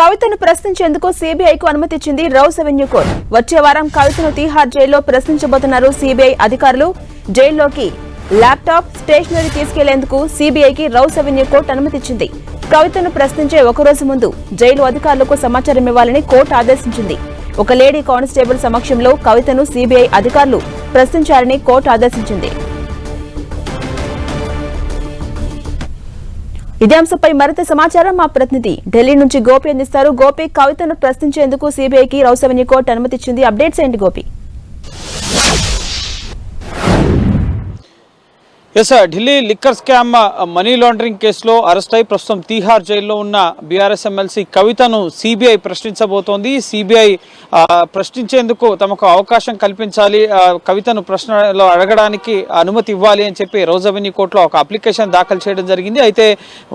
కవితను ప్రశ్నించేందుకు సీబీఐకు అనుమతిచ్చింది రౌస్ అవెన్యూ కోర్టు. వచ్చే వారం కవితను తీహార్ జైల్లో ప్రశ్నించబోతున్నారు సీబీఐ అధికారులు. జైల్లోకి ల్యాప్టాప్ స్టేషనరీ తీసుకెళ్ళేందుకు సీబీఐకి రౌస్ అవెన్యూ కోర్టు అనుమతిచ్చింది కవితను ప్రశ్నించే ఒకరోజు ముందు జైలు అధికారులకు సమాచారం ఇవ్వాలని కోర్టు ఆదేశించింది. ఒక లేడీ కానిస్టేబుల్ సమక్షంలో కవితను సీబీఐ అధికారులు ప్రశ్నించారని కోర్టు ఆదేశించింది. ఇదే అంశంపై మరింత సమాచారం మా ప్రతినిధి. ఢిల్లీ నుంచి గోపి అందిస్తారు. గోపి కవితను ప్రశ్నించేందుకు సిబిఐకి రౌసవెన్యూ కోర్టు అనుమతిచ్చింది అప్డేట్స్ ఏంటి Gopi? Yes Delhi liquor scam money laundering కేసులో అరెస్ట్ అయి ప్రస్తుతం తీహార్ జైల్లో ఉన్న బీఆర్ఎస్ ఎమ్మెల్సీ కవితను సిబిఐ ప్రశ్నించబోతోంది. సిబిఐ uh, ప్రశ్నించేందుకు తమకు అవకాశం కల్పించాలి. Uh, కవితను ప్రశ్నలో అడగడానికి అనుమతి ఇవ్వాలి అని చెప్పి రౌజవెన్యూ కోర్టులో ఒక అప్లికేషన్ దాఖలు చేయడం జరిగింది. అయితే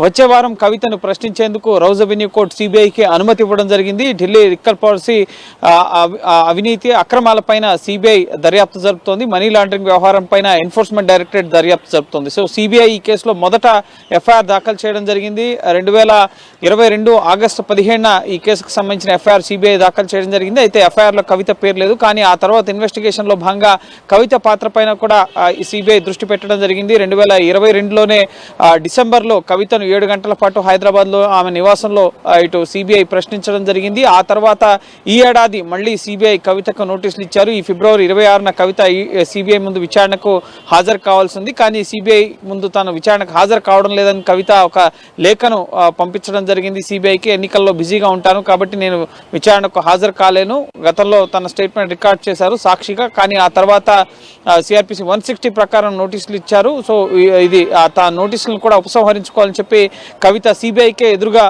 వచ్చే వారం కవితను ప్రశ్నించేందుకు రౌజవెన్యూ కోర్టు సిబిఐకి అనుమతి ఇవ్వడం జరిగింది. ఢిల్లీ లిక్కర్ uh, పాలసీ అవినీతి అక్రమాలపైన సిబిఐ దర్యాప్తు జరుపుతోంది. మనీ లాండరింగ్ వ్యవహారం పైన ఎన్ఫోర్స్మెంట్ డైరెక్టరేట్ దర్యాప్తు జరుపుతోంది. సో సిబిఐ ఈ కేసులో మొదట ఎఫ్ఐఆర్ దాఖలు చేయడం జరిగింది. రెండు వేల ఇరవై రెండు ఆగస్టు పదిహేడున ఈ కేసుకు సంబంధించిన ఎఫ్ఐఆర్ సిబిఐ దాఖలు చేయడం జరిగింది. అయితే ఎఫ్ఐఆర్లో కవిత పేరు లేదు. కానీ ఆ తర్వాత ఇన్వెస్టిగేషన్లో భాగంగా కవిత పాత్ర పైన కూడా సిబిఐ దృష్టి పెట్టడం జరిగింది. రెండు వేల ఇరవై రెండులోనే డిసెంబర్లో కవితను ఏడు గంటల పాటు హైదరాబాద్లో ఆమె నివాసంలో ఇటు సిబిఐ ప్రశ్నించడం జరిగింది. ఆ తర్వాత ఈ ఏడాది మళ్ళీ సిబిఐ కవితకు నోటీసులు ఇచ్చారు. ఈ ఫిబ్రవరి ఇరవై ఆరున కవిత సిబిఐ ముందు విచారణకు హాజరు కావాల్సింది కానీ కానీ సిబిఐ ముందు తాను విచారణకు హాజరు కావడం లేదని కవిత ఒక లేఖను పంపించడం జరిగింది. సిబిఐకి ఎన్నికల్లో బిజీగా ఉంటాను కాబట్టి నేను విచారణకు హాజరు కాలేను. గతంలో తన స్టేట్మెంట్ రికార్డ్ చేశారు సాక్షిగా. కానీ ఆ తర్వాత సిఆర్పిసి వన్ సిక్స్టీ ప్రకారం నోటీసులు ఇచ్చారు. సో ఇది తన తా నోటీసులను కూడా ఉపసంహరించుకోవాలని చెప్పి కవిత సిబిఐకే ఎదురుగా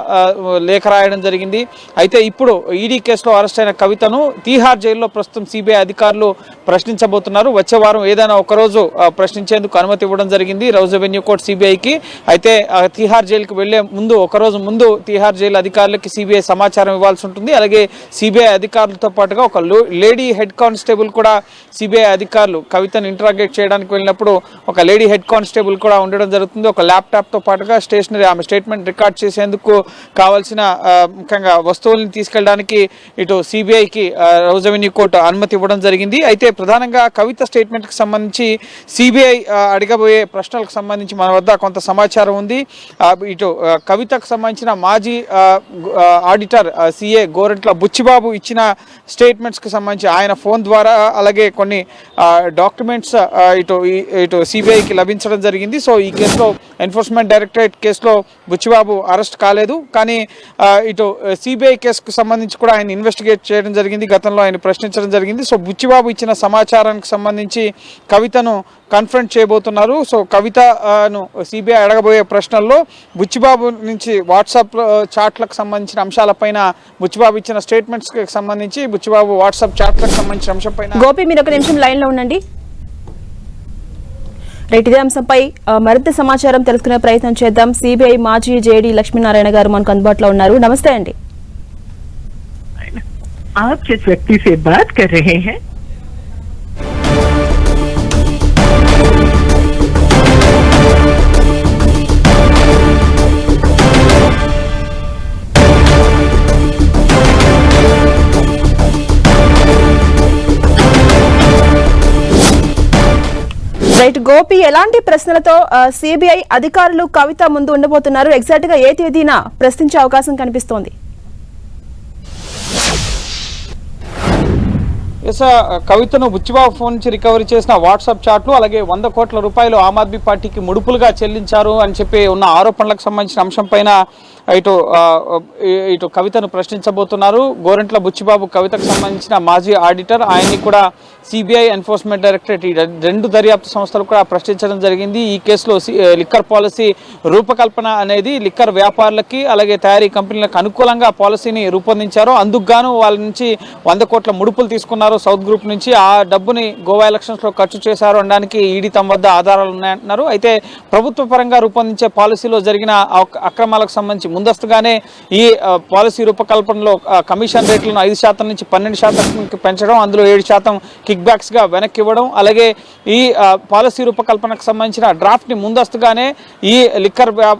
లేఖ రాయడం జరిగింది. అయితే ఇప్పుడు ఈడీ కేసులో అరెస్ట్ అయిన కవితను తీహార్ జైల్లో ప్రస్తుతం సిబిఐ అధికారులు ప్రశ్నించబోతున్నారు. వచ్చే వారం ఏదైనా ఒకరోజు ప్రశ్నించేందుకు అనుమతి ఇవ్వడం జరిగింది. రౌజ్ రెవెన్యూ కోర్ట్ సిబిఐకి. అయితే తీహార్ జైలుకి వెళ్ళే ముందు ఒకరోజు ముందు తీహార్ జైలు అధికారులకి సిబిఐ సమాచారం ఇవ్వాల్సి ఉంటుంది. అలాగే సిబిఐ అధికారులతో పాటుగా ఒక లేడీ హెడ్ కానిస్టేబుల్ కూడా సిబిఐ అధికారులు కవితను ఇంటరాగేట్ చేయడానికి వెళ్ళినప్పుడు ఒక లేడీ హెడ్ కానిస్టేబుల్ కూడా ఉండడం జరుగుతుంది. ఒక ల్యాప్టాప్తో పాటుగా స్టేషనరీ ఆమె స్టేట్మెంట్ రికార్డ్ చేసేందుకు కావాల్సిన ముఖ్యంగా వస్తువులను తీసుకెళ్ళడానికి ఇటు సిబిఐకి రౌజ్ రెవెన్యూ కోర్టు అనుమతి ఇవ్వడం జరిగింది. అయితే ప్రధానంగా కవిత స్టేట్మెంట్కి సంబంధించి సిబిఐ రాబోయే ప్రశ్నలకు సంబంధించి మన వద్ద కొంత సమాచారం ఉంది. ఇటు కవితకు సంబంధించిన మాజీ ఆడిటర్ సిఏ గోరంట్ల బుచ్చిబాబు ఇచ్చిన స్టేట్మెంట్స్కి సంబంధించి ఆయన ఫోన్ ద్వారా అలాగే కొన్ని డాక్యుమెంట్స్ ఇటు ఇటు సిబిఐకి లభించడం జరిగింది. సో ఈ కేసులో ఎన్ఫోర్స్మెంట్ డైరెక్టరేట్ కేసులో బుచ్చిబాబు అరెస్ట్ కాలేదు. కానీ ఇటు సిబిఐ కేసుకు సంబంధించి కూడా ఆయన ఇన్వెస్టిగేట్ చేయడం జరిగింది. గతంలో ఆయన ప్రశ్నించడం జరిగింది. సో బుచ్చిబాబు ఇచ్చిన సమాచారానికి సంబంధించి కవితను కన్ఫ్రంట్ చేయబోతున్నారు. సో కవితను సిబిఐ అడగబోయే ప్రశ్నల్లో బుచ్చిబాబు నుంచి వాట్సాప్ చాట్లకు సంబంధించిన అంశాలపైన బుచ్చిబాబు ఇచ్చిన స్టేట్మెంట్స్కి సంబంధించి బుచ్చిబాబు వాట్సాప్ చాట్లకు సంబంధించిన అంశంపైన గోపి మీరు ఒక నిమిషం లైన్ లో ఉండండి రైట్ ఇదే అంశంపై ఆ, మరింత సమాచారం తెలుసుకునే ప్రయత్నం చేద్దాం సిబిఐ మాజీ జేడీ లక్ష్మీనారాయణ గారు మనకు అందుబాటులో ఉన్నారు నమస్తే అండి आप जिस व्यक्ति से बात कर रहे हैं రైట్ గోపి ఎలాంటి ప్రశ్నలతో సిబిఐ అధికారులు కవిత ముందు ఉండబోతున్నారు? ఎగ్జాక్ట్గా ఏ తేదీన ప్రశ్నించే అవకాశం కనిపిస్తోంది? ఎస్ కవితను బుచ్చిబాబు ఫోన్ నుంచి రికవరీ చేసిన వాట్సాప్ చాట్లు అలాగే వంద కోట్ల రూపాయలు ఆమ్ ఆద్మీ పార్టీకి ముడుపులుగా చెల్లించారు అని చెప్పి ఉన్న ఆరోపణలకు సంబంధించిన అంశం పైన ఇటు ఇటు కవితను ప్రశ్నించబోతున్నారు. గోరెంట్ల బుచ్చిబాబు కవితకు సంబంధించిన మాజీ ఆడిటర్. ఆయన్ని కూడా సిబిఐ ఎన్ఫోర్స్మెంట్ డైరెక్టరేట్ ఈ రెండు దర్యాప్తు సంస్థలు కూడా ప్రశ్నించడం జరిగింది. ఈ కేసులో సి- లిక్కర్ పాలసీ రూపకల్పన అనేది లిక్కర్ వ్యాపారులకి అలాగే తయారీ కంపెనీలకు అనుకూలంగా పాలసీని రూపొందించారు. అందుకుగాను వాళ్ళ నుంచి వంద కోట్ల ముడుపులు తీసుకున్నారు సౌత్ గ్రూప్ నుంచి. ఆ డబ్బుని గోవా ఎలక్షన్స్లో ఖర్చు చేశారు అనడానికి ఈడీ తమ వద్ద ఆధారాలు ఉన్నాయంటున్నారు. అయితే ప్రభుత్వ పరంగా రూపొందించే పాలసీలో జరిగిన అక్రమాలకు సంబంధించి ముందస్తుగానే ఈ పాలసీ రూపకల్పనలో కమిషన్ రేట్లను ఐదు శాతం నుంచి పన్నెండు శాతంకి పెంచడం అందులో ఏడు శాతం కిక్ బ్యాక్స్గా వెనక్కి ఇవ్వడం అలాగే ఈ పాలసీ రూపకల్పనకు సంబంధించిన డ్రాఫ్ట్ని ముందస్తుగానే ఈ లిక్కర్ వ్యా-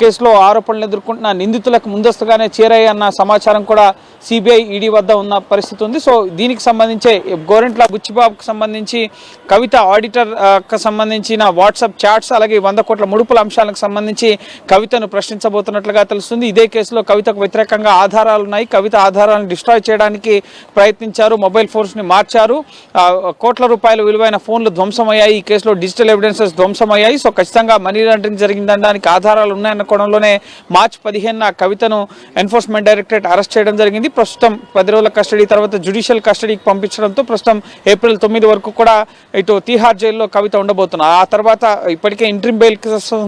కేసులో ఆరోపణలు ఎదుర్కొంటున్న నిందితులకు ముందస్తుగానే చేరాయి అన్న సమాచారం కూడా సిబిఐ ఈడీ వద్ద ఉన్న పరిస్థితి ఉంది. సో దీనికి సంబంధించే గోరెంట్ల బుచ్చిబాబుకు సంబంధించి కవిత ఆడిటర్ సంబంధించిన వాట్సాప్ చాట్స్ అలాగే వంద కోట్ల ముడుపుల అంశాలకు సంబంధించి కవితను ప్రశ్నించబోతున్నట్లుగా తెలుస్తుంది. ఇదే కేసులో కవితకు వ్యతిరేకంగా ఆధారాలు ఉన్నాయి. కవిత ఆధారాలను డిస్ట్రాయ్ చేయడానికి ప్రయత్నించారు. మొబైల్ ఫోన్స్ని మార్చారు. కోట్ల రూపాయల విలువైన ఫోన్లు ధ్వంసమయ్యాయి. ఈ కేసులో డిజిటల్ ఎవిడెన్సెస్ ధ్వంసమయ్యాయి. సో ఖచ్చితంగా మనీ లాండరింగ్ జరిగిందనడానికి ఆధారాలు ఉన్నాయన్న కోణంలోనే మార్చి పదిహేనున కవితను ఎన్ఫోర్స్మెంట్ డైరెక్టరేట్ అరెస్ట్ చేయడం జరిగింది. ప్రస్తుతం పది రోజుల కస్టడీ తర్వాత జ్యుడిషియల్ కస్టడీకి పంపించడంతో ప్రస్తుతం ఏప్రిల్ తొమ్మిది వరకు కూడా ఇటు తీహార్ జైల్లో కవిత ఉండబోతున్నారు. ఆ తర్వాత ఇప్పటికే ఇంట్రీమ్ బెయిల్ కోసం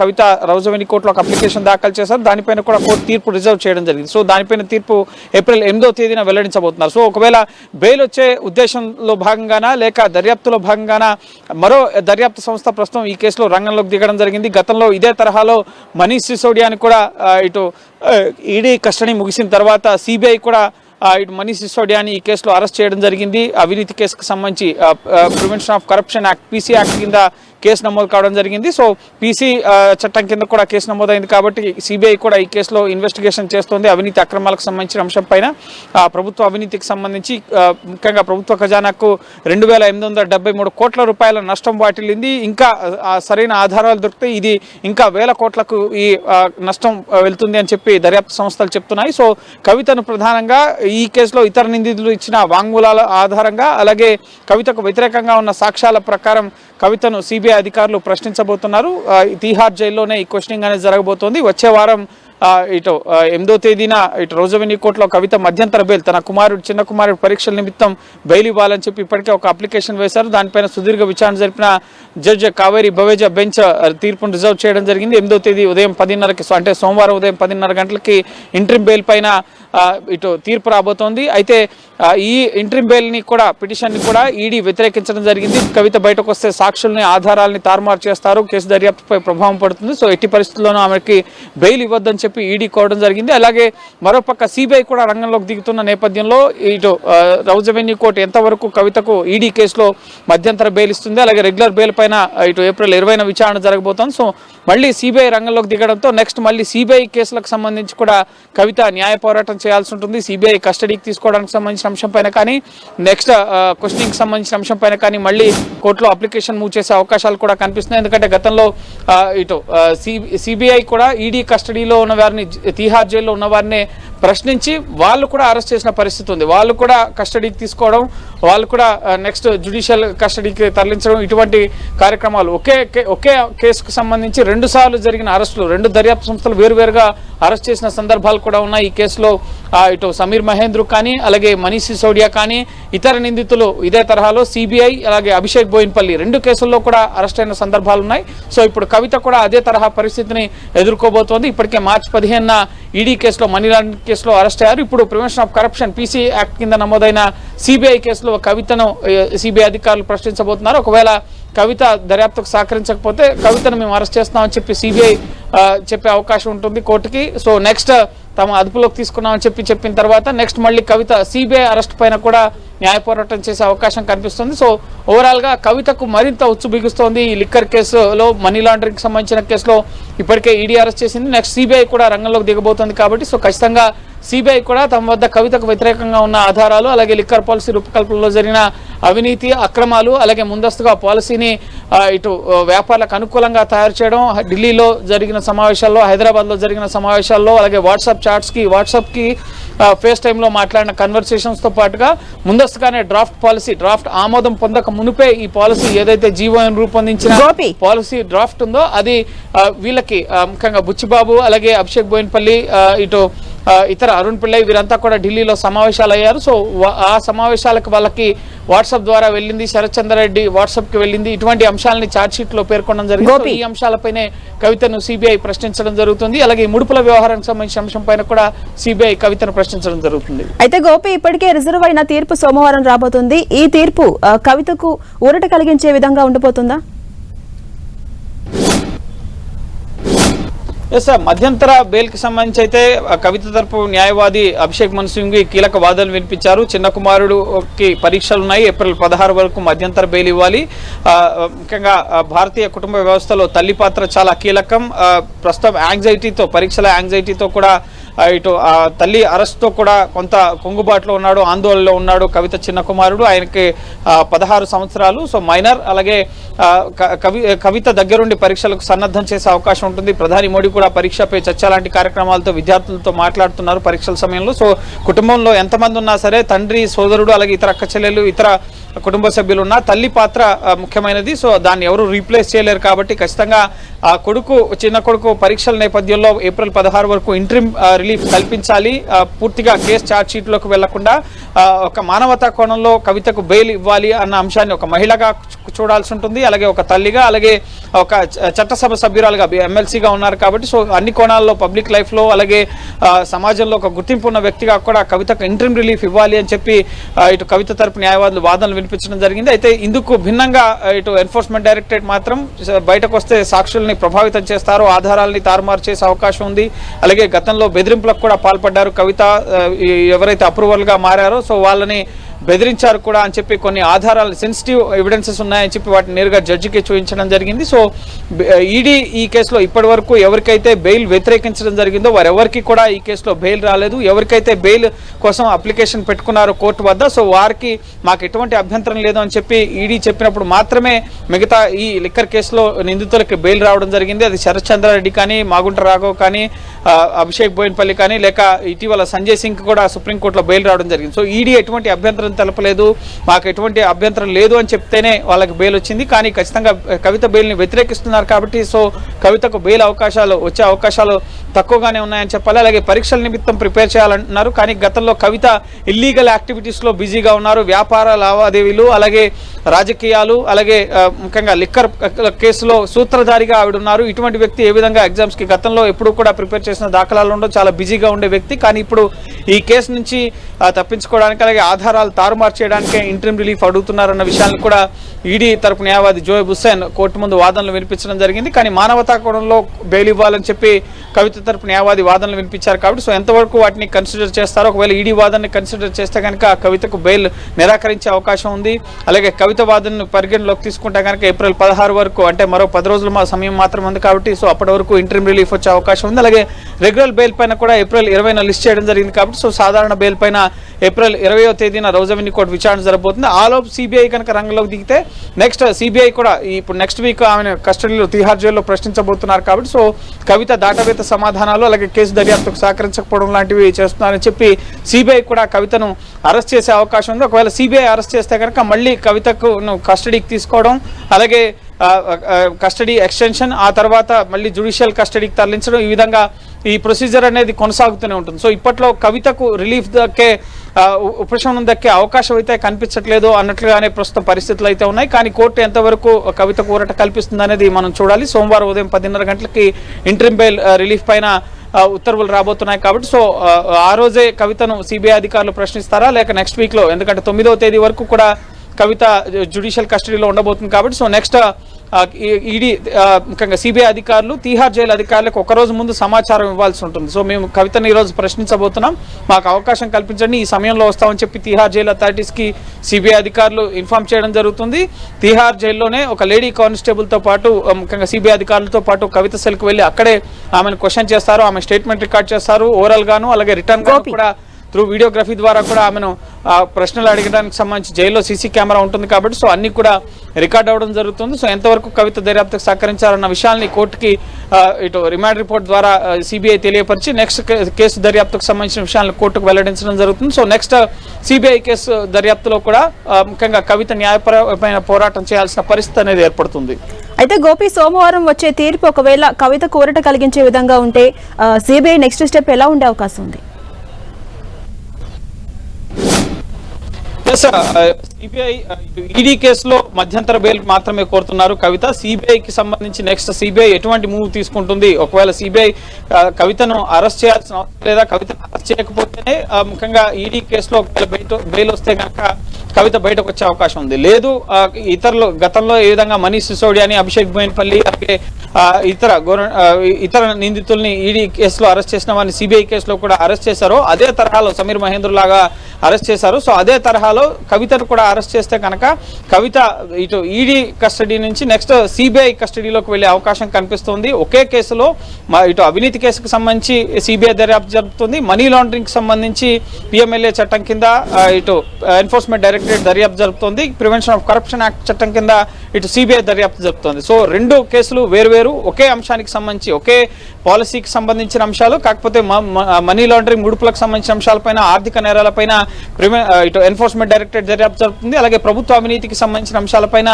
కవిత రౌజవేణి కోర్టులో ఒక అప్లికేషన్ దాఖలు చేశారు. దానిపైన కూడా కోర్టు తీర్పు రిజర్వ్ చేయడం జరిగింది. సో దానిపైన తీర్పు ఏప్రిల్ ఎనిమిదో తేదీన వెల్లడించబోతున్నారు. సో ఒకవేళ బెయిల్ వచ్చే ఉద్దేశంలో భాగంగానా లేక దర్యాప్తులో భాగంగానా మరో దర్యాప్తు సంస్థ ప్రస్తుతం ఈ కేసులో రంగంలోకి దిగడం జరిగింది. గతంలో ఇదే తరహాలో మనీష్ సిసోడియాని కూడా ఇటు ఈడీ కస్టడీ ముగిసిన తర్వాత సిబిఐ కూడా ఇటు మనీష్ సిసోడియాని ఈ కేసులో అరెస్ట్ చేయడం జరిగింది. అవినీతి కేసుకు సంబంధించి prevention of corruption act PC act కింద కేసు నమోదు కావడం జరిగింది. సో పీసీ చట్టం కింద కూడా కేసు నమోదైంది కాబట్టి సిబిఐ కూడా ఈ కేసులో ఇన్వెస్టిగేషన్ చేస్తోంది. అవినీతి అక్రమాలకు సంబంధించిన అంశం పైన ప్రభుత్వ అవినీతికి సంబంధించి ముఖ్యంగా ప్రభుత్వ ఖజానాకు రెండు వేల ఎనిమిది వందల డెబ్బై మూడు కోట్ల రూపాయల నష్టం వాటిల్లింది. ఇంకా సరైన ఆధారాలు దొరికితే ఇది ఇంకా వేల కోట్లకు ఈ నష్టం వెళ్తుంది అని చెప్పి దర్యాప్తు సంస్థలు చెప్తున్నాయి. సో కవితను ప్రధానంగా ఈ కేసులో ఇతర నిందితులు ఇచ్చిన వాంగ్మూలాల ఆధారంగా అలాగే కవితకు వ్యతిరేకంగా ఉన్న సాక్ష్యాల ప్రకారం కవితను సిబిఐ అధికారులు ప్రశ్నించబోతున్నారు. ఈ తీహార్ జైల్లోనే ఈ క్వశ్చనింగ్ అనేది జరగబోతోంది. వచ్చే వారం ఇటు ఎనిమిదో తేదీన ఇటు రోజవెన్యూ కోర్టులో కవిత మధ్యంతర బెయిల్ తన కుమారుడు చిన్న కుమారుడు పరీక్షల నిమిత్తం బెయిల్ ఇవ్వాలని చెప్పి ఇప్పటికే ఒక అప్లికేషన్ వేశారు. దానిపైన సుదీర్ఘ విచారణ జరిపిన జడ్జి కావేరి బవేజా బెంచ్ తీర్పును రిజర్వ్ చేయడం జరిగింది. ఎనిమిదో తేదీ ఉదయం పదిన్నరకి అంటే సోమవారం ఉదయం పదిన్నర గంటలకి ఇంట్రీమ్ బెయిల్ పైన ఇటు తీర్పు రాబోతోంది. అయితే ఈ ఇంట్రీమ్ బెయిల్ని కూడా పిటిషన్ని కూడా ఈడీ వ్యతిరేకించడం జరిగింది. కవిత బయటకు వస్తే సాక్షుల్ని ఆధారాలని తారుమారు చేస్తారు. కేసు దర్యాప్తుపై ప్రభావం పడుతుంది. సో ఎట్టి పరిస్థితుల్లోనూ ఆమెకి బెయిల్ ఇవ్వద్దని చెప్పి ఈడీ కోవడం జరిగింది. అలాగే మరోపక్క సిబిఐ కూడా రంగంలోకి దిగుతున్న నేపథ్యంలో ఇటు రౌజ్ రెవెన్యూ కోర్టు ఎంతవరకు కవితకు ఈడీ కేసులో మధ్యంతర బెయిల్ ఇస్తుంది? అలాగే రెగ్యులర్ బెయిల్ పైన ఇటు ఏప్రిల్ ఇరవైన విచారణ జరగబోతోంది. సో మళ్ళీ సిబిఐ రంగంలోకి దిగడంతో నెక్స్ట్ మళ్ళీ సిబిఐ కేసులకు సంబంధించి కూడా కవిత న్యాయ పోరాటం చేయాల్సి ఉంటుంది. సిబిఐ కస్టడీకి తీసుకోవడానికి సంబంధించిన అంశం పైన కానీ నెక్స్ట్ క్వశ్చనింగ్కి uh, సంబంధించిన అంశం పైన కానీ మళ్ళీ కోర్టులో అప్లికేషన్ మూవ్ చేసే అవకాశాలు కూడా కనిపిస్తున్నాయి. ఎందుకంటే గతంలో uh, ఇటు uh, సిబిఐ కూడా ఈడీ కస్టడీలో ఉన్న వారిని తీహార్ జైల్లో ఉన్న వారినే ప్రశ్నించి వాళ్ళు కూడా అరెస్ట్ చేసిన పరిస్థితి ఉంది. వాళ్ళు కూడా కస్టడీకి తీసుకోవడం వాళ్ళు కూడా నెక్స్ట్ జ్యుడిషియల్ కస్టడీకి తరలించడం ఇటువంటి కార్యక్రమాలు ఒకే కే- ఒకే కేసుకు సంబంధించి రెండు సార్లు జరిగిన అరెస్టులు రెండు దర్యాప్తు సంస్థలు వేరువేరుగా అరెస్ట్ చేసిన సందర్భాలు కూడా ఉన్నాయి. ఈ కేసులో ఇటు సమీర్ మహేంద్రు కానీ అలాగే మనీష్ సిసోడియా కానీ ఇతర నిందితులు ఇదే తరహాలో సిబిఐ అలాగే అభిషేక్ బోయిన్పల్లి రెండు కేసుల్లో కూడా అరెస్ట్ అయిన సందర్భాలు ఉన్నాయి. సో ఇప్పుడు కవిత కూడా అదే తరహా పరిస్థితిని ఎదుర్కోబోతోంది. ఇప్పటికే మార్చి పదిహేనున ఈడీ కేసులో మనీ లాండరింగ్ కేసులో అరెస్ట్ అయ్యారు. ఇప్పుడు prevention of corruption PC act కింద నమోదైన సిబిఐ కేసులో కవితను సిబిఐ అధికారులు ప్రశ్నించబోతున్నారు. ఒకవేళ కవిత దర్యాప్తుకు సహకరించకపోతే కవితను మేము అరెస్ట్ చేస్తున్నామని చెప్పి సిబిఐ చెప్పే అవకాశం ఉంటుంది కోర్టుకి. సో నెక్స్ట్ తమ అదుపులోకి తీసుకున్నామని చెప్పి చెప్పిన తర్వాత నెక్స్ట్ మళ్ళీ కవిత సిబిఐ అరెస్ట్ పైన కూడా న్యాయ పోరాటం చేసే అవకాశం కనిపిస్తుంది. సో ఓవరాల్గా కవితకు మరింత ఉచ్చు బిగుస్తోంది ఈ లిక్కర్ కేసులో మనీ లాండరింగ్కి సంబంధించిన కేసులో. ఇప్పటికే ఈడీ అరెస్ట్ చేసింది. నెక్స్ట్ సిబిఐ కూడా రంగంలోకి దిగబోతోంది కాబట్టి సో ఖచ్చితంగా సిబిఐ కూడా తమ వద్ద కవితకు వ్యతిరేకంగా ఉన్న ఆధారాలు అలాగే లిక్కర్ పాలసీ రూపకల్పనలో జరిగిన అవినీతి అక్రమాలు అలాగే ముందస్తుగా పాలసీని ఇటు వ్యాపారులకు అనుకూలంగా తయారు చేయడం ఢిల్లీలో జరిగిన సమావేశాల్లో హైదరాబాద్లో జరిగిన సమావేశాల్లో అలాగే వాట్సాప్ చాట్స్కి వాట్సాప్కి ఫేస్ టైంలో మాట్లాడిన కన్వర్సేషన్స్తో పాటుగా ముందస్తుగానే డ్రాఫ్ట్ పాలసీ డ్రాఫ్ట్ ఆమోదం పొందక మునిపే ఈ పాలసీ ఏదైతే జీవోని రూపొందించిన. పాలసీ డ్రాఫ్ట్ ఉందో అది వీళ్ళకి ముఖ్యంగా బుచ్చిబాబు అలాగే అభిషేక్ బోయిన్పల్లి ఇటు ఇతర అరుణ్ పిళ్ళై వీరంతా కూడా ఢిల్లీలో సమావేశాలు అయ్యారు సో ఆ సమావేశాలకు వాళ్ళకి వాట్సాప్ ద్వారా వెళ్ళింది శరత్ చంద్రారెడ్డి వాట్సాప్కి వెళ్ళింది. ఇటువంటి అంశాలని ఛార్జ్ షీట్లో పేర్కొనడం జరిగింది. ఈ అంశాలపైనే కవితను సిబిఐ ప్రశ్నించడం జరుగుతుంది. అలాగే ముడుపుల వ్యవహారానికి సంబంధించిన అంశం పైన కూడా సిబిఐ కవితను ప్రశ్నించడం జరుగుతుంది. అయితే గోపి ఇప్పటికే రిజర్వ్ అయిన తీర్పు సోమవారం రాబోతుంది. ఈ తీర్పు కవితకు ఊరట కలిగించే విధంగా ఉండబోతుందా ఎస్ సార్ మధ్యంతర బెయిల్కి సంబంధించి అయితే కవిత తరపు న్యాయవాది అభిషేక్ మన్సింగ్ కీలక వాదనలు వినిపించారు. చిన్న కుమారుడుకి పరీక్షలు ఉన్నాయి ఏప్రిల్ పదహారు వరకు మధ్యంతర బెయిల్ ఇవ్వాలి. ముఖ్యంగా భారతీయ కుటుంబ వ్యవస్థలో తల్లి పాత్ర చాలా కీలకం. ప్రస్తుతం యాంగ్జైటీతో పరీక్షల యాంగ్జైటీతో కూడా ఇటు ఆ తల్లి అరెస్ట్తో కూడా కొంత కుంగుబాటులో ఉన్నాడు ఆందోళనలో ఉన్నాడు కవిత చిన్న కుమారుడు ఆయనకి పదహారు సంవత్సరాలు. సో మైనర్ అలాగే క- కవి కవిత దగ్గరుండి పరీక్షలకు సన్నద్ధం చేసే అవకాశం ఉంటుంది. ప్రధాని మోడీ కూడా పరీక్షపై చర్చ లాంటి కార్యక్రమాలతో విద్యార్థులతో మాట్లాడుతున్నారు పరీక్షల సమయంలో. సో కుటుంబంలో ఎంతమంది ఉన్నా సరే తండ్రి సోదరుడు అలాగే ఇతర అక్క చెల్లెలు ఇతర కుటుంబ సభ్యులు ఉన్నా తల్లి పాత్ర ముఖ్యమైనది. సో దాన్ని ఎవరు రీప్లేస్ చేయలేరు కాబట్టి ఖచ్చితంగా ఆ కొడుకు చిన్న కొడుకు పరీక్షల నేపథ్యంలో ఏప్రిల్ పదహారు వరకు ఇంట్రిమ్ రిలీఫ్ కల్పించాలి. పూర్తిగా కేసు ఛార్జ్ షీట్లోకి వెళ్ళకుండా ఒక మానవతా కోణంలో కవితకు బెయిల్ ఇవ్వాలి అన్న అంశాన్ని ఒక మహిళగా చూడాల్సి ఉంటుంది. అలాగే ఒక తల్లిగా అలాగే ఒక చట్టసభ సభ్యురాలుగా ఎమ్మెల్సీగా ఉన్నారు కాబట్టి సో అన్ని కోణాల్లో పబ్లిక్ లైఫ్లో అలాగే సమాజంలో ఒక గుర్తింపు ఉన్న వ్యక్తిగా కూడా కవితకు ఇంటర్మ్ రిలీఫ్ ఇవ్వాలి అని చెప్పి ఇటు కవిత తరపు న్యాయవాదులు వాదనలు వినిపించడం జరిగింది. అయితే ఇందుకు భిన్నంగా ఇటు ఎన్ఫోర్స్మెంట్ డైరెక్టరేట్ మాత్రం బయటకు వస్తే సాక్షుల్ని ప్రభావితం చేస్తారు. ఆధారాలని తారుమారు చేసే అవకాశం ఉంది. అలాగే గతంలో బెదిరింపులకు కూడా పాల్పడ్డారు కవిత ఈ- ఎవరైతే అప్రూవల్గా మారారో సో వాళ్ళని బెదిరించారు కూడా అని చెప్పి కొన్ని ఆధారాలు సెన్సిటివ్ ఎవిడెన్సెస్ ఉన్నాయని చెప్పి వాటిని నేరుగా జడ్జికి చూపించడం జరిగింది. సో ఈడీ ఈ కేసులో ఇప్పటి వరకు ఎవరికైతే బెయిల్ వ్యతిరేకించడం జరిగిందో వారెవరికి కూడా ఈ కేసులో బెయిల్ రాలేదు. ఎవరికైతే బెయిల్ కోసం అప్లికేషన్ పెట్టుకున్నారో కోర్టు వద్ద సో వారికి మాకు ఎటువంటి అభ్యంతరం లేదు అని చెప్పి ఈడీ చెప్పినప్పుడు మాత్రమే మిగతా ఈ లిక్కర్ కేసులో నిందితులకి బెయిల్ రావడం జరిగింది. అది శరత్ చంద్రారెడ్డి కానీ మాగుంట రాఘవ్ కానీ అభిషేక్ బోయిన్పల్లి కానీ లేక ఇటీవల సంజయ్ సింగ్ కూడా సుప్రీంకోర్టులో బెయిల్ రావడం జరిగింది. సో ఈడీ ఎటువంటి అభ్యంతరం తెలపలేదు మాకు ఎటువంటి అభ్యంతరం లేదు అని చెప్తేనే వాళ్ళకి బెయిల్ వచ్చింది. కానీ ఖచ్చితంగా eh, కవిత బెయిల్ని వ్యతిరేకిస్తున్నారు కాబట్టి సో కవితకు బెయిల్ అవకాశాలు వచ్చే అవకాశాలు తక్కువగానే ఉన్నాయని చెప్పాలి. అలాగే పరీక్షల నిమిత్తం ప్రిపేర్ చేయాలంటున్నారు కానీ గతంలో కవిత ఇల్లీగల్ యాక్టివిటీస్లో బిజీగా ఉన్నారు. వ్యాపార లావాదేవీలు అలాగే రాజకీయాలు అలాగే eh, ముఖ్యంగా లిక్కర్ eh, కేసులో సూత్రధారిగా ఆవిడ ఉన్నారు ఇటువంటి వ్యక్తి ఏ విధంగా ఎగ్జామ్స్కి గతంలో ఎప్పుడు కూడా ప్రిపేర్ చేసిన దాఖలాలు ఉండవు. చాలా బిజీగా ఉండే వ్యక్తి. కానీ ఇప్పుడు ఈ కేసు నుంచి తప్పించుకోవడానికి అలాగే ఆధారాలు తారుమారు చేయడానికే ఇంట్రీమ్ రిలీఫ్ అడుగుతున్నారన్న విషయాన్ని కూడా ఈడీ తరపు న్యాయవాది జోయబ్ హుస్సేన్ కోర్టు ముందు వాదనలు వినిపించడం జరిగింది. కానీ మానవతా కోణంలో బెయిల్ ఇవ్వాలని చెప్పి కవిత తరపు న్యాయవాది వాదనలు వినిపించారు కాబట్టి సో ఎంతవరకు వాటిని కన్సిడర్ చేస్తారో ఒకవేళ ఈడీ వాదనని కన్సిడర్ చేస్తే కనుక కవితకు బెయిల్ నిరాకరించే అవకాశం ఉంది. అలాగే కవిత వాదనను పరిగణలోకి తీసుకుంటే కనుక ఏప్రిల్ పదహారు వరకు అంటే మరో పది రోజులు మా సమయం మాత్రం ఉంది కాబట్టి సో అప్పటి వరకు ఇంటర్మ్ రిలీఫ్ వచ్చే అవకాశం ఉంది. అలాగే రెగ్యులర్ బెయిల్ పైన కూడా ఏప్రిల్ ఇరవైన లిస్ట్ చేయడం జరిగింది కాబట్టి సో సాధారణ బెయిల్ పైన ఏప్రిల్ ఇరవయో తేదీన రోజు రోజవెన్ని కోర్టు విచారణ జరగబోతుంది. ఆలోపు సిబిఐ కనుక రంగంలోకి దిగితే నెక్స్ట్ సిబిఐ కూడా ఇప్పుడు నెక్స్ట్ వీక్ ఆమె కస్టడీలో తిహార్ జైల్లో ప్రశ్నించబోతున్నారు కాబట్టి సో కవిత దాటవేత సమాధానాలు అలాగే కేసు దర్యాప్తుకు సహకరించకపోవడం లాంటివి చేస్తున్నారని చెప్పి సిబిఐ కూడా కవితను అరెస్ట్ చేసే అవకాశం ఉంది. ఒకవేళ సిబిఐ అరెస్ట్ చేస్తే కనుక మళ్ళీ కవితకు కస్టడీకి తీసుకోవడం అలాగే కస్టడీ ఎక్స్టెన్షన్ ఆ తర్వాత మళ్ళీ జుడిషియల్ కస్టడీకి తరలించడం ఈ విధంగా ఈ ప్రొసీజర్ అనేది కొనసాగుతూనే ఉంటుంది. సో ఇప్పట్లో కవితకు రిలీఫ్ దక్కే ఉపశమనం దక్కే అవకాశం అయితే కనిపించట్లేదు అన్నట్లుగానే ప్రస్తుతం పరిస్థితులు అయితే ఉన్నాయి. కానీ కోర్టు ఎంతవరకు కవితకు ఊరట కల్పిస్తుంది అనేది మనం చూడాలి. సోమవారం ఉదయం పదిన్నర గంటలకి ఇంట్రీమ్ బెయిల్ రిలీఫ్ పైన ఉత్తర్వులు రాబోతున్నాయి కాబట్టి సో ఆ, రోజే కవితను సిబిఐ అధికారులు ప్రశ్నిస్తారా? లేక నెక్స్ట్ వీక్లో ఎందుకంటే తొమ్మిదవ తేదీ వరకు కూడా కవిత జుడిషియల్ కస్టడీలో ఉండబోతుంది కాబట్టి సో నెక్స్ట్ ఈడీ ముఖ్యంగా సిబిఐ అధికారులు తీహార్ జైలు అధికారులకు ఒక రోజు ముందు సమాచారం ఇవ్వాల్సి ఉంటుంది. సో మేము కవితను ఈ రోజు ప్రశ్నించబోతున్నాం. మాకు అవకాశం కల్పించండి. ఈ సమయంలో వస్తామని చెప్పి తీహార్ జైలు అథారిటీస్కి సిబిఐ అధికారులు ఇన్ఫార్మ్ చేయడం జరుగుతుంది. తీహార్ జైల్లోనే ఒక లేడీ కానిస్టేబుల్తో పాటు ముఖ్యంగా సిబిఐ అధికారులతో పాటు కవిత సెల్కి వెళ్ళి అక్కడే ఆమెను క్వశ్చన్ చేస్తారు. ఆమె స్టేట్మెంట్ రికార్డ్ చేస్తారు. ఓవరాల్ గాను అలాగే రిటర్న్. కూడా త్రూ వీడియోగ్రఫీ ద్వారా కూడా ఆమెను ఆ, ప్రశ్నలు అడగడానికి సంబంధించి జైల్లో సీసీ కెమెరా ఉంటుంది కాబట్టి సో అన్ని కూడా రికార్డ్ అవ్వడం జరుగుతుంది. సో ఎంతవరకు కవిత దర్యాప్తుకు సహకరించారన్న విషయాల్ని కోర్టుకి ఇటు రిమాండ్ రిపోర్ట్ ద్వారా సిబిఐ తెలియపరిచి నెక్స్ట్ కేసు దర్యాప్తుకు సంబంధించిన విషయాలను కోర్టుకు వెల్లడించడం జరుగుతుంది. సో నెక్స్ట్ సిబిఐ కేసు దర్యాప్తులో కూడా ముఖ్యంగా కవిత న్యాయపరమైన పోరాటం చేయాల్సిన పరిస్థితి అనేది ఏర్పడుతుంది. అయితే గోపి సోమవారం వచ్చే తీర్పు ఒకవేళ కవిత కోరట కలిగించే విధంగా ఉంటే సిబిఐ నెక్స్ట్ స్టెప్ ఎలా ఉండే అవకాశం ఉంది? సిబిఐ ఈడీ కేసులో మధ్యంతర బెయిల్ మాత్రమే కోరుతున్నారు. కవిత సిబిఐకి సంబంధించి నెక్స్ట్ సిబిఐ ఎటువంటి మూవ్ తీసుకుంటుంది? ఒకవేళ సిబిఐ uh, కవితను అరెస్ట్ చేయాల్సిన అవసరం లేదా కవితను అరెస్ట్ చేయకపోతేనే uh, ముఖ్యంగా ఈడీ కేసులో ఒకవేళ బెయిల్ బెయిల్ వస్తే కనుక కవిత బయటకు వచ్చే అవకాశం ఉంది. లేదు ఇతరులు గతంలో ఏ విధంగా మనీష్ సిసోడియాని అభిషేక్ బోయిన్పల్లి అలాగే ఇతర ఇతర నిందితుల్ని ఈడీ కేసులో అరెస్ట్ చేసిన వారిని సిబిఐ కేసులో కూడా అరెస్ట్ చేశారో. అదే తరహాలో సమీర్ మహేంద్ర లాగా అరెస్ట్ చేశారు. సో అదే తరహాలో కవితను కూడా అరెస్ట్ చేస్తే కనుక కవిత ఇటు ఈడీ కస్టడీ నుంచి నెక్స్ట్ సిబిఐ కస్టడీలోకి వెళ్ళే అవకాశం కనిపిస్తుంది. ఒకే కేసులో మా ఇటు అవినీతి కేసుకు సంబంధించి సిబిఐ దర్యాప్తు జరుపుతుంది. మనీ లాండరింగ్ సంబంధించి పిఎంఎల్ఏ చట్టం కింద ఇటు ఎన్ఫోర్స్మెంట్ డైరెక్టరేట్ దర్యాప్తు జరుపుతోంది. ప్రివెన్షన్ ఆఫ్ కరప్షన్ యాక్ట్ చట్టం కింద ఇటు సిబిఐ దర్యాప్తు జరుపుతోంది. సో రెండు కేసులు వేరువేరు ఒకే అంశానికి సంబంధించి ఒకే పాలసీకి సంబంధించిన అంశాలు కాకపోతే మనీ లాండరింగ్ ముడుపులకు సంబంధించిన అంశాలపైన ఆర్థిక నేరాలపైన ఇటు ఎన్ఫోర్స్మెంట్ డైరెక్టరేట్ దర్యాప్తు జరుపుతుంది. అలాగే ప్రభుత్వ అవినీతికి సంబంధించిన అంశాలపైన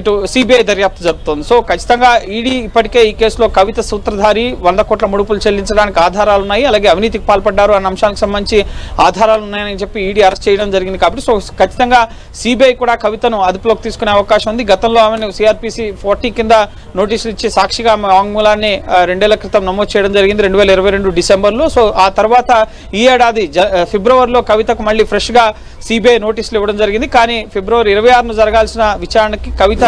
ఇటు సిబిఐ దర్యాప్తు జరుపుతోంది. సో ఖచ్చితంగా ఈడీ ఇప్పటికే ఈ కేసులో కవిత సూత్రధారి వంద కోట్ల ముడుపులు చెల్లించడానికి ఆధారాలు ఉన్నాయి. అలాగే అవినీతికి పాల్పడ్డారు అన్న అంశానికి సంబంధించి ఆధారాలు ఉన్నాయని చెప్పి ఈడీ అరెస్ట్ చేయడం జరిగింది కాబట్టి సో ఖచ్చితంగా సిబిఐ కూడా కవితను అదుపులోకి తీసుకునే అవకాశం ఉంది. గతంలో ఆమెను సిఆర్పిసి ఫార్టీ కింద నోటీసులు ఇచ్చి సాక్షిగా ఆమె వాంగ్మూలాన్ని రెండేళ్ళ క్రితం నమోదు చేయడం జరిగింది రెండు వేల ఇరవై రెండు డిసెంబర్లో. సో ఆ తర్వాత ఈ ఏడాది జ ఫిబ్రవరిలో కవితకు మళ్ళీ ఫ్రెష్గా సిబిఐ నోటీసులు ఇవ్వడం జరిగింది. కానీ ఫిబ్రవరి ఇరవై ఆరును జరగాల్సిన విచారణకి కవిత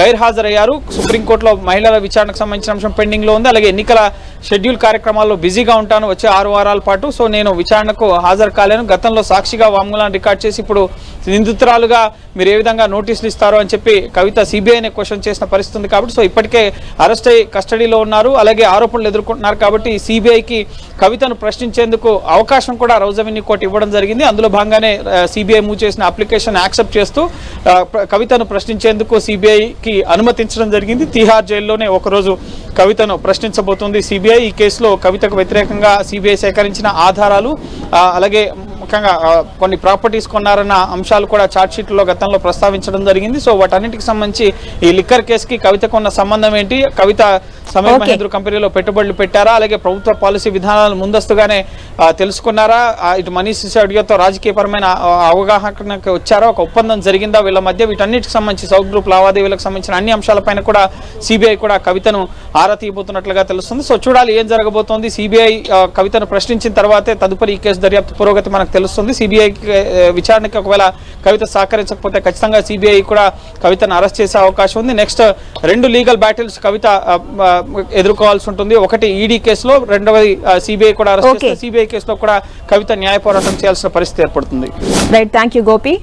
గైర్హాజరయ్యారు. సుప్రీంకోర్టులో మహిళల విచారణకు సంబంధించిన అంశం పెండింగ్లో ఉంది. అలాగే ఎన్నికల షెడ్యూల్ కార్యక్రమాల్లో బిజీగా ఉంటాను. వచ్చే ఆరు వారాల పాటు. సో నేను విచారణకు హాజరు కాలేను. గతంలో సాక్షిగా వాంగ్మూలాన్ని రికార్డ్ చేసి ఇప్పుడు నిందితురాలుగా మీరు ఏ విధంగా నోటీసులు ఇస్తారో అని చెప్పి కవిత సిబిఐని క్వశ్చన్ చేసిన పరిస్థితి ఉంది కాబట్టి సో ఇప్పటికే అరెస్ట్ అయ్యి కస్టడీలో ఉన్నారు. అలాగే ఆరోపణలు ఎదుర్కొంటున్నారు కాబట్టి సిబిఐకి కవితను ప్రశ్నించేందుకు అవకాశం కూడా రౌజమిని కోర్టు ఇవ్వడం జరిగింది. అందులో భాగంగానే సిబిఐ మూవ్ చేసిన అప్లికేషన్ యాక్సెప్ట్ చేస్తూ కవితను ప్రశ్నించేందుకు సిబిఐకి అనుమతించడం జరిగింది. తిహార్ జైల్లోనే ఒకరోజు కవితను ప్రశ్నించబోతుంది. సిబిఐ ఈ కేసులో కవితకు వ్యతిరేకంగా సిబిఐ సేకరించిన ఆధారాలు అలాగే ముఖ్యంగా కొన్ని ప్రాపర్టీస్ కొన్నారన్న అంశాలు కూడా ఛార్జ్ షీట్లో గతంలో ప్రస్తావించడం జరిగింది. సో వాటన్నిటికి సంబంధించి ఈ లిక్కర్ కేసుకి కవితకు ఉన్న సంబంధం ఏంటి? కవిత Okay. మహేంద్ర కంపెనీలో పెట్టుబడులు పెట్టారా? అలాగే ప్రభుత్వ పాలసీ విధానాలను ముందస్తుగానే తెలుసుకున్నారా? ఇటు మనీష్ సిసోడియాతో రాజకీయపరమైన అవగాహనకు వచ్చారా? ఒక ఒప్పందం జరిగిందా వీళ్ళ మధ్య? వీటన్నిటికి సంబంధించి సౌత్ గ్రూప్ లావాదేవీలకు సంబంధించిన అన్ని అంశాలపైన కూడా సిబిఐ కూడా కవితను ఆరా తీయబోతున్నట్లుగా తెలుస్తుంది. సో చూడాలి ఏం జరగబోతోంది. సిబిఐ కవితను ప్రశ్నించిన తర్వాతే తదుపరి ఈ కేసు దర్యాప్తు పురోగతి మనకు తెలుస్తుంది. సిబిఐ విచారణకి ఒకవేళ కవిత సహకరించకపోతే ఖచ్చితంగా సిబిఐ కూడా కవితను అరెస్ట్ చేసే అవకాశం ఉంది. నెక్స్ట్ రెండు లీగల్ బ్యాటిల్స్ కవిత ఎదుర్కోవాల్సి ఉంటుంది. ఒకటి ఈడీ కేసులో రెండవది సిబిఐ కూడా అరెస్ట్ సిబిఐ కేసులో కూడా కవిత న్యాయ పోరాటం చేయాల్సిన పరిస్థితి ఏర్పడుతుంది. Right thank you Gopi